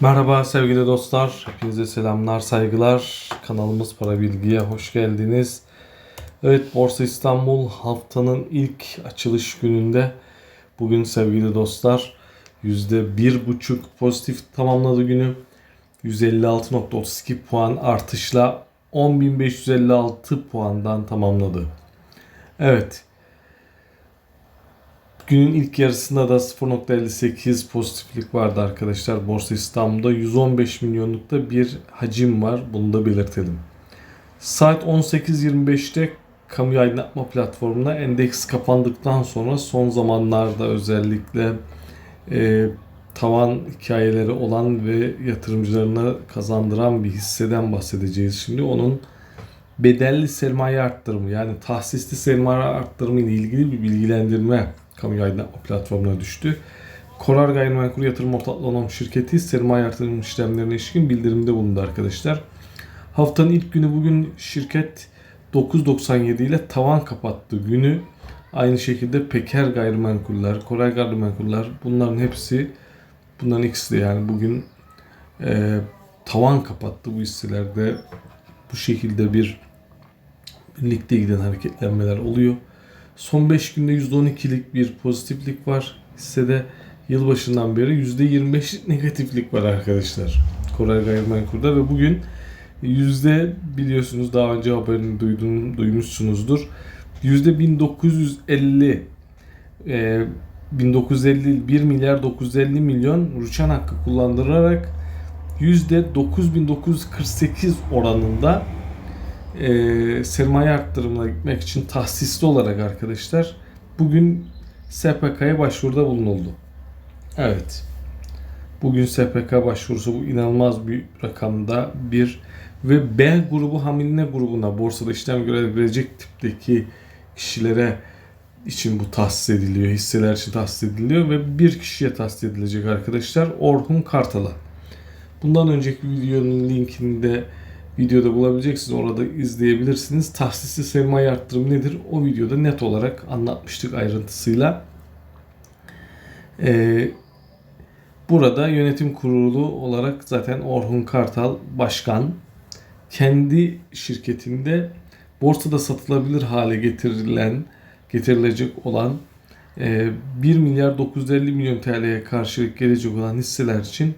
Merhaba sevgili dostlar. Hepinize selamlar, saygılar. Kanalımız Para Bilgi'ye hoş geldiniz. Evet Borsa İstanbul haftanın ilk açılış gününde bugün sevgili dostlar %1,5 pozitif tamamladı günü. 156.32 puan artışla 10.556 puandan tamamladı. Evet. Günün ilk yarısında da 0.58 pozitiflik vardı arkadaşlar. Borsa İstanbul'da 115 milyonlukta bir hacim var. Bunu da belirtelim. Saat 18.25'te kamu aydınlatma platformuna endeks kapandıktan sonra son zamanlarda özellikle e, tavan hikayeleri olan ve yatırımcılarına kazandıran bir hisseden bahsedeceğiz. Şimdi onun bedelli sermaye arttırımı yani tahsisli sermaye arttırımı ile ilgili bir bilgilendirme kamu aydınlatma platformuna düştü. Korar Gayrimenkul Yatırım Ortaklığı olan şirketi sermaye artırım işlemlerine ilişkin bildirimde bulundu arkadaşlar. Haftanın ilk günü bugün şirket 9.97 ile tavan kapattı günü. Aynı şekilde Peker Gayrimenkuller, Koray Gayrimenkuller bunların hepsi bunların ikisi de yani bugün e, tavan kapattı bu hisselerde bu şekilde bir birlikte giden hareketlenmeler oluyor. Son 5 günde %12'lik bir pozitiflik var. Hissede yılbaşından beri %25'lik negatiflik var arkadaşlar. Koray Gayrimenkul'da ve bugün yüzde biliyorsunuz daha önce haberini duydum, duymuşsunuzdur. Yüzde 1950 e, 1950 1 milyar 950 milyon rüçhan hakkı kullandırarak yüzde 9948 oranında e, sermaye arttırımına gitmek için tahsisli olarak arkadaşlar bugün SPK'ya başvuruda bulunuldu. Evet. Bugün SPK başvurusu bu inanılmaz bir rakamda bir ve B grubu hamiline grubuna borsada işlem görebilecek tipteki kişilere için bu tahsis ediliyor. Hisseler için tahsis ediliyor ve bir kişiye tahsis edilecek arkadaşlar. Orhun Kartal'a. Bundan önceki videonun linkini de videoda bulabileceksiniz. Orada izleyebilirsiniz. Tahsisli sermaye arttırımı nedir? O videoda net olarak anlatmıştık ayrıntısıyla. Ee, burada yönetim kurulu olarak zaten Orhun Kartal başkan kendi şirketinde borsada satılabilir hale getirilen getirilecek olan 1 milyar 950 milyon TL'ye karşılık gelecek olan hisseler için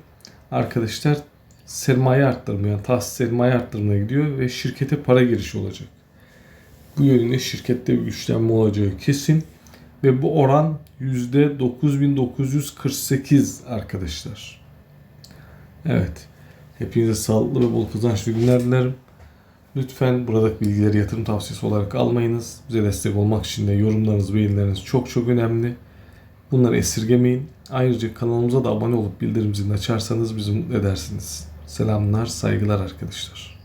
arkadaşlar sermaye arttırmaya, yani tahsis sermaye arttırmaya gidiyor ve şirkete para girişi olacak. Bu yönde şirkette bir güçlenme olacağı kesin ve bu oran %9948 arkadaşlar. Evet. Hepinize sağlıklı ve bol kazançlı günler dilerim. Lütfen buradaki bilgileri yatırım tavsiyesi olarak almayınız. Bize destek olmak için de yorumlarınız, beğenileriniz çok çok önemli. Bunları esirgemeyin. Ayrıca kanalımıza da abone olup bildirim zilini açarsanız bizi mutlu edersiniz. Selamlar, saygılar arkadaşlar.